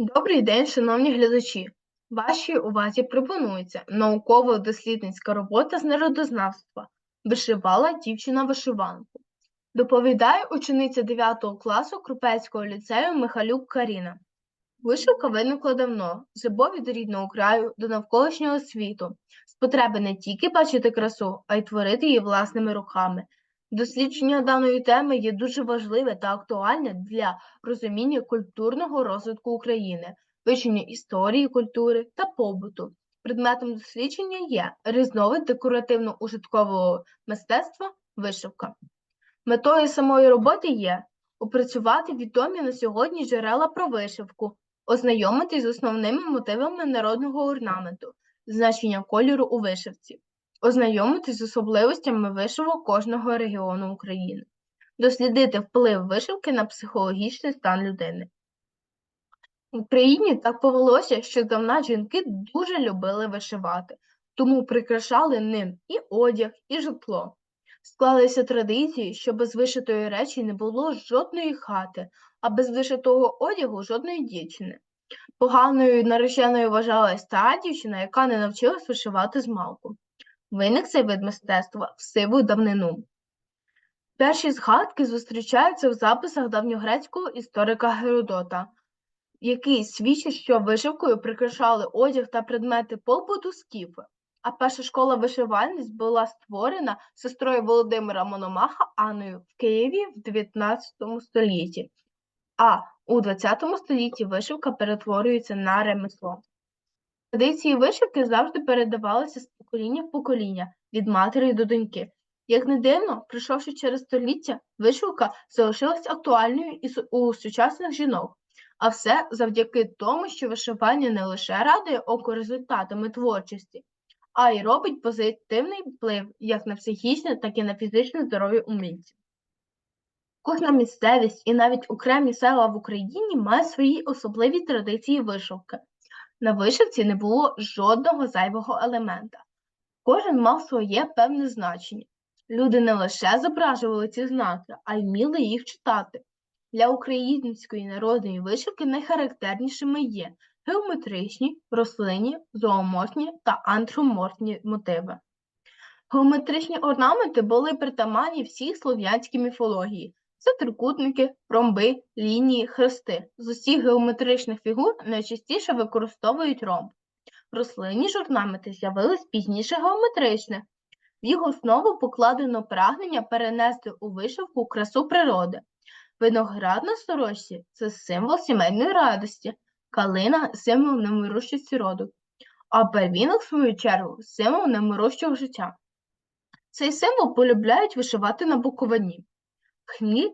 Добрий день, шановні глядачі! Вашій увазі пропонується науково-дослідницька робота з народознавства «Вишивала дівчина вишиванку». Доповідає учениця 9 класу Крупецького ліцею Михалюк Каріна. Вишивка виникла давно, з любові до рідного краю, до навколишнього світу, з потреби не тільки бачити красу, а й творити її власними руками. Дослідження даної теми є дуже важливе та актуальне для розуміння культурного розвитку України, вивчення історії культури та побуту. Предметом дослідження є різновид декоративно-ужиткового мистецтва вишивка. Метою самої роботи є опрацювати відомі на сьогодні джерела про вишивку, ознайомитись з основними мотивами народного орнаменту, значення кольору у вишивці ознайомитись з особливостями вишивок кожного регіону України, дослідити вплив вишивки на психологічний стан людини. В Україні так повелося, що давна жінки дуже любили вишивати, тому прикрашали ним і одяг, і житло. Склалися традиції, що без вишитої речі не було жодної хати, а без вишитого одягу жодної дівчини. Поганою нареченою вважалась та дівчина, яка не навчилась вишивати з малку. Виник цей вид мистецтва в сиву давнину. Перші згадки зустрічаються в записах давньогрецького історика Геродота, який свідчить, що вишивкою прикрашали одяг та предмети побуту скіфи, а перша школа вишивальниць була створена сестрою Володимира Мономаха Анною в Києві в 19 столітті, а у 20 столітті вишивка перетворюється на ремесло. Традиції вишивки завжди передавалися з покоління в покоління, від матері до доньки. Як не дивно, пройшовши через століття, вишивка залишилась актуальною і у сучасних жінок, а все завдяки тому, що вишивання не лише радує око результатами творчості, а й робить позитивний вплив як на психічне, так і на фізичне здоров'я умільців. Кожна місцевість і навіть окремі села в Україні має свої особливі традиції вишивки. На вишивці не було жодного зайвого елемента. Кожен мав своє певне значення. Люди не лише зображували ці знаки, а й вміли їх читати. Для української народної вишивки найхарактернішими є геометричні, рослинні, зооморфні та антроморфні мотиви. Геометричні орнаменти були притаманні всій слов'янській міфології, це трикутники, ромби, лінії, хрести. З усіх геометричних фігур найчастіше використовують ромб. Рослинні ж з'явились пізніше геометричних. В їх основу покладено прагнення перенести у вишивку красу природи. Виноград на сорочці це символ сімейної радості, калина символ немирущості роду, а первінок, в свою чергу, символ немирущого життя. Цей символ полюбляють вишивати на Буковині. Хміль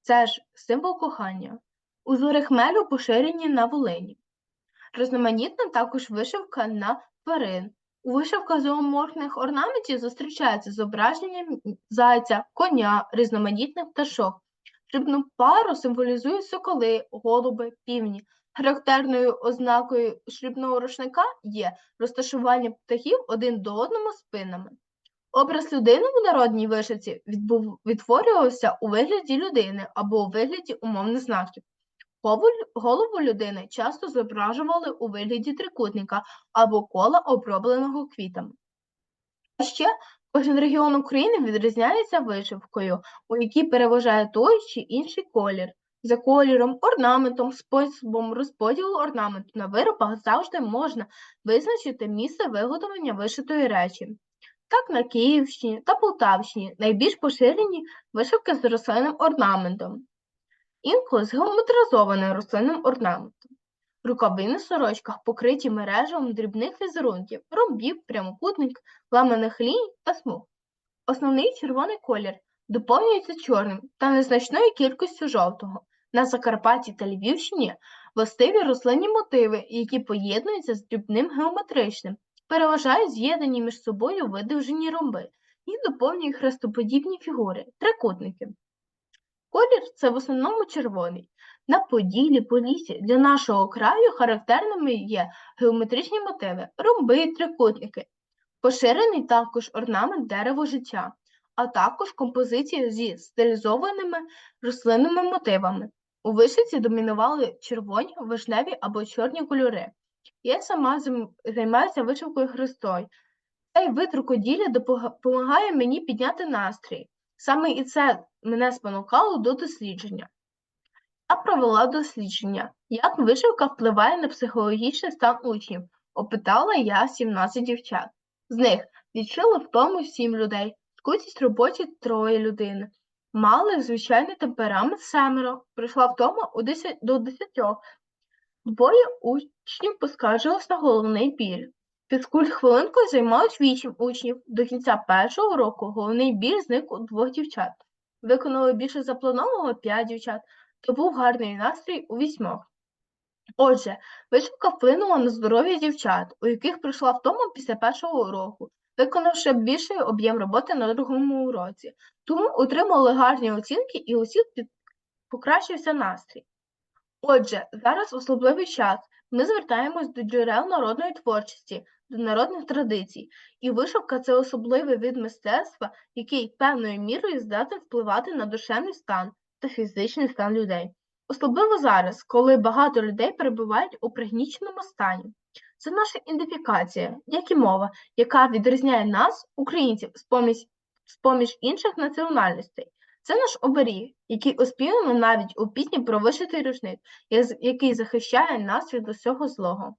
це ж символ кохання. Узори хмелю поширені на Волині. Різноманітна також вишивка на тварин. У вишивках зооморфних орнаментів зустрічається зображення зайця, коня, різноманітних пташок. Срібну пару символізують соколи, голуби, півні. Характерною ознакою шлюбного рушника є розташування птахів один до одного спинами. Образ людини у народній вишивці відтворювався у вигляді людини або у вигляді умовних знаків. Голову людини часто зображували у вигляді трикутника або кола, обробленого квітами. А ще кожен регіон України відрізняється вишивкою, у якій переважає той чи інший колір. За кольором, орнаментом, способом розподілу орнаменту на виробах завжди можна визначити місце виготовлення вишитої речі. Так на Київщині та Полтавщині найбільш поширені вишивки з рослинним орнаментом, інколи з геометризованим рослинним орнаментом. Рукавини в сорочках покриті мережами дрібних візерунків, ромбів, прямокутник, ламаних ліній та смуг. Основний червоний колір доповнюється чорним та незначною кількістю жовтого. На Закарпатті та Львівщині властиві рослинні мотиви, які поєднуються з дрібним геометричним переважають з'єднані між собою видовжені ромби і доповнюють хрестоподібні фігури, трикутники. Колір це в основному червоний. На поділі, полісі для нашого краю характерними є геометричні мотиви, ромби, трикутники, поширений також орнамент дерево життя, а також композиції зі стилізованими рослинними мотивами. У вишивці домінували червоні, вишневі або чорні кольори. Я сама займаюся вишивкою хрестою. Цей вид рукоділля допомагає мені підняти настрій. Саме і це мене спонукало до дослідження. Я провела дослідження, як вишивка впливає на психологічний стан учнів. Опитала я 17 дівчат. З них відчули втому 7 людей, скутість роботі троє людей. Мали звичайний темперамент семеро, прийшла втома у 10, до 10. Двоє учнів поскаржились на головний біль. Фізкульт хвилинкою займалось 8 учнів. До кінця першого року головний біль зник у двох дівчат. Виконали більше запланованого 5 дівчат, то був гарний настрій у вісьмох. Отже, вишивка вплинула на здоров'я дівчат, у яких прийшла втома після першого уроку, виконавши більший об'єм роботи на другому уроці. Тому отримали гарні оцінки і у всіх під- покращився настрій. Отже, зараз особливий час. Ми звертаємось до джерел народної творчості, до народних традицій, і вишивка це особливий вид мистецтва, який певною мірою здатен впливати на душевний стан та фізичний стан людей. Особливо зараз, коли багато людей перебувають у пригніченому стані. Це наша ідентифікація, як і мова, яка відрізняє нас, українців, з-поміж, з-поміж інших національностей. Це наш оберіг, який оспіваємо навіть у пісні про вишитий рушник, який захищає нас від усього злого.